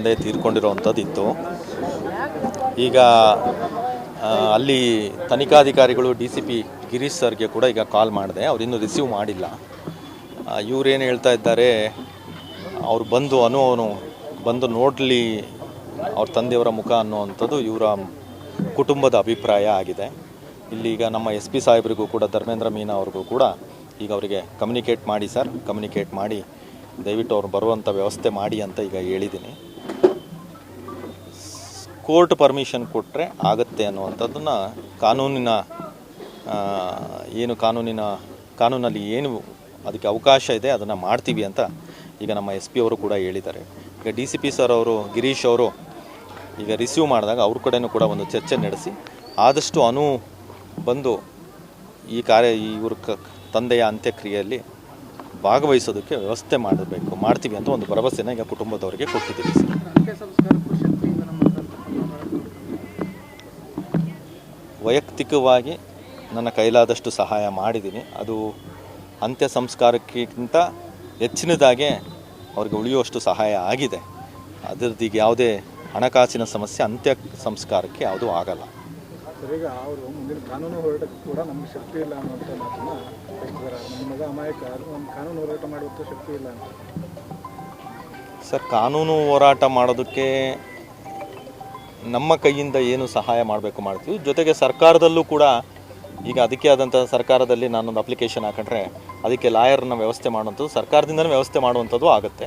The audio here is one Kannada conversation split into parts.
ತಂದೆ ತೀರ್ಕೊಂಡಿರೋವಂಥದ್ದು ಇತ್ತು ಈಗ ಅಲ್ಲಿ ತನಿಖಾಧಿಕಾರಿಗಳು ಡಿ ಸಿ ಪಿ ಗಿರೀಶ್ ಸರ್ಗೆ ಕೂಡ ಈಗ ಕಾಲ್ ಮಾಡಿದೆ. ಅವ್ರು ಇನ್ನೂ ರಿಸೀವ್ ಮಾಡಿಲ್ಲ. ಇವರೇನು ಹೇಳ್ತಾ ಇದ್ದಾರೆ, ಅವ್ರು ಬಂದು ಅನು ಅವನು ಬಂದು ನೋಡಲಿ ಅವ್ರ ತಂದೆಯವರ ಮುಖ ಅನ್ನುವಂಥದ್ದು ಇವರ ಕುಟುಂಬದ ಅಭಿಪ್ರಾಯ ಆಗಿದೆ. ಇಲ್ಲಿ ಈಗ ನಮ್ಮ ಎಸ್ ಪಿ ಸಾಹೇಬರಿಗೂ ಕೂಡ, ಧರ್ಮೇಂದ್ರ ಮೀನಾ ಅವ್ರಿಗೂ ಕೂಡ ಈಗ ಅವರಿಗೆ ಕಮ್ಯುನಿಕೇಟ್ ಮಾಡಿ ಸರ್, ಕಮ್ಯುನಿಕೇಟ್ ಮಾಡಿ ದಯವಿಟ್ಟು ಅವ್ರು ಬರುವಂಥ ವ್ಯವಸ್ಥೆ ಮಾಡಿ ಅಂತ ಈಗ ಹೇಳಿದ್ದೀನಿ. ಕೋರ್ಟ್ ಪರ್ಮಿಷನ್ ಕೊಟ್ಟರೆ ಆಗುತ್ತೆ ಅನ್ನುವಂಥದ್ದನ್ನು ಕಾನೂನಿನ ಏನು ಕಾನೂನಿನ, ಕಾನೂನಲ್ಲಿ ಏನು ಅದಕ್ಕೆ ಅವಕಾಶ ಇದೆ, ಅದನ್ನು ಮಾಡ್ತೀವಿ ಅಂತ ಈಗ ನಮ್ಮ ಎಸ್ ಪಿ ಅವರು ಕೂಡ ಹೇಳಿದ್ದಾರೆ. ಈಗ ಡಿ ಸಿ ಪಿ ಸರ್ ಅವರು, ಗಿರೀಶ್ ಅವರು ಈಗ ರಿಸೀವ್ ಮಾಡಿದಾಗ ಅವ್ರ ಕಡೆಯೂ ಕೂಡ ಒಂದು ಚರ್ಚೆ ನಡೆಸಿ ಆದಷ್ಟು ಅನು ಬಂದು ಈ ಕಾರ್ಯ ಇವ್ರ ಕ, ತಂದೆಯ ಅಂತ್ಯಕ್ರಿಯೆಯಲ್ಲಿ ಭಾಗವಹಿಸೋದಕ್ಕೆ ವ್ಯವಸ್ಥೆ ಮಾಡಬೇಕು, ಮಾಡ್ತೀವಿ ಅಂತ ಒಂದು ಭರವಸೆನ ಈಗ ಕುಟುಂಬದವರಿಗೆ ಕೊಟ್ಟಿದ್ದೀವಿ ಸರ್ ಅಂತ್ಯ ಸಂಸ್ಕಾರಕ್ಕೂ ಶಕ್ತಿಯಿಂದ ನಮ್ಮ ವೈಯಕ್ತಿಕವಾಗಿ ನನ್ನ ಕೈಲಾದಷ್ಟು ಸಹಾಯ ಮಾಡಿದ್ದೀನಿ. ಅದು ಅಂತ್ಯ ಸಂಸ್ಕಾರಕ್ಕಿಂತ ಹೆಚ್ಚಿನದಾಗೆ ಅವ್ರಿಗೆ ಉಳಿಯುವಷ್ಟು ಸಹಾಯ ಆಗಿದೆ. ಅದರದ್ದು ಈಗ ಯಾವುದೇ ಹಣಕಾಸಿನ ಸಮಸ್ಯೆ ಅಂತ್ಯ ಸಂಸ್ಕಾರಕ್ಕೆ ಯಾವುದೂ ಆಗಲ್ಲ. ಸರ್ ಈಗ ಅವರು ಮುಂದಿನ ಕಾನೂನು ಹೋರಾಟಕ್ಕೆ ಕೂಡ ನಮ್ಗೆ ಶಕ್ತಿ ಇಲ್ಲ ಅನ್ನುವಂಥ ಮಾತನ್ನ ಹೇಳ್ತಿದ್ದಾರೆ. ನಮ್ಮ ಮಗ ಅಮಾಯಕ ನಮ್ಮ ಕಾನೂನು ಹೋರಾಟ ಮಾಡುವಂಥ ಶಕ್ತಿ ಇಲ್ಲ ಅಂತ. ಸರ್ ಕಾನೂನು ಹೋರಾಟ ಮಾಡೋದಕ್ಕೆ ನಮ್ಮ ಕೈಯಿಂದ ಏನು ಸಹಾಯ ಮಾಡಬೇಕು ಮಾಡ್ತೀವಿ. ಜೊತೆಗೆ ಸರ್ಕಾರದಲ್ಲೂ ಕೂಡ ಈಗ ಅದಕ್ಕೆ ಆದಂಥ ಸರ್ಕಾರದಲ್ಲಿ ನಾನೊಂದು ಅಪ್ಲಿಕೇಶನ್ ಹಾಕೊಂಡ್ರೆ ಅದಕ್ಕೆ ಲಾಯರ್ನ ವ್ಯವಸ್ಥೆ ಮಾಡುವಂಥದ್ದು ಸರ್ಕಾರದಿಂದಲೇ ವ್ಯವಸ್ಥೆ ಮಾಡುವಂಥದ್ದು ಆಗುತ್ತೆ.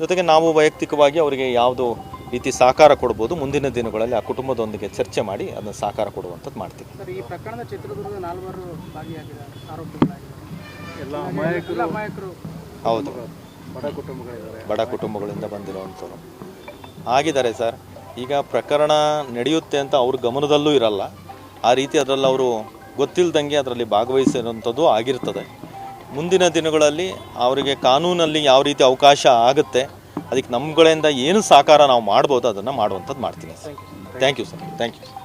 ಜೊತೆಗೆ ನಾವು ವೈಯಕ್ತಿಕವಾಗಿ ಅವರಿಗೆ ಯಾವುದು ರೀತಿ ಸಹಕಾರ ಕೊಡ್ಬೋದು. ಮುಂದಿನ ದಿನಗಳಲ್ಲಿ ಆ ಕುಟುಂಬದೊಂದಿಗೆ ಚರ್ಚೆ ಮಾಡಿ ಅದನ್ನು ಸಹಕಾರ ಕೊಡುವಂಥದ್ದು ಮಾಡ್ತೀವಿ. ಸರ್ ಈ ಪ್ರಕರಣದ ಚಿತ್ರದುರ್ಗದ ನಾಲ್ವರು ಭಾಗಿಯಾಗಿದ್ದಾರೆ ಆರೋಪಿಗಳಾಗಿದ್ದಾರೆ. ಎಲ್ಲ ಅಮಾಯಕರು ಹೌದು. ಬಡ ಕುಟುಂಬಗಳಿಂದ ಬಂದಿರುವಂಥವ್ರು. ಆಗಿದ್ದಾರೆ ಸರ್. ಈಗ ಪ್ರಕರಣ ನಡೆಯುತ್ತೆ ಅಂತ ಅವ್ರ ಗಮನದಲ್ಲೂ ಇರಲ್ಲ. ಆ ರೀತಿ ಅದರಲ್ಲಿ ಅವರು ಗೊತ್ತಿಲ್ಲದಂಗೆ ಅದರಲ್ಲಿ ಭಾಗವಹಿಸಿರುವಂಥದ್ದು ಆಗಿರ್ತದೆ. ಮುಂದಿನ ದಿನಗಳಲ್ಲಿ ಅವರಿಗೆ ಕಾನೂನಲ್ಲಿ ಯಾವ ರೀತಿ ಅವಕಾಶ ಆಗುತ್ತೆ ಅದಕ್ಕೆ ನಮ್ಮಗಳಿಂದ ಏನು ಸಹಕಾರ ನಾವು ಮಾಡ್ಬೋದು ಅದನ್ನು ಮಾಡುವಂಥದ್ದು ಮಾಡ್ತೀನಿ sir. Thank you sir thank you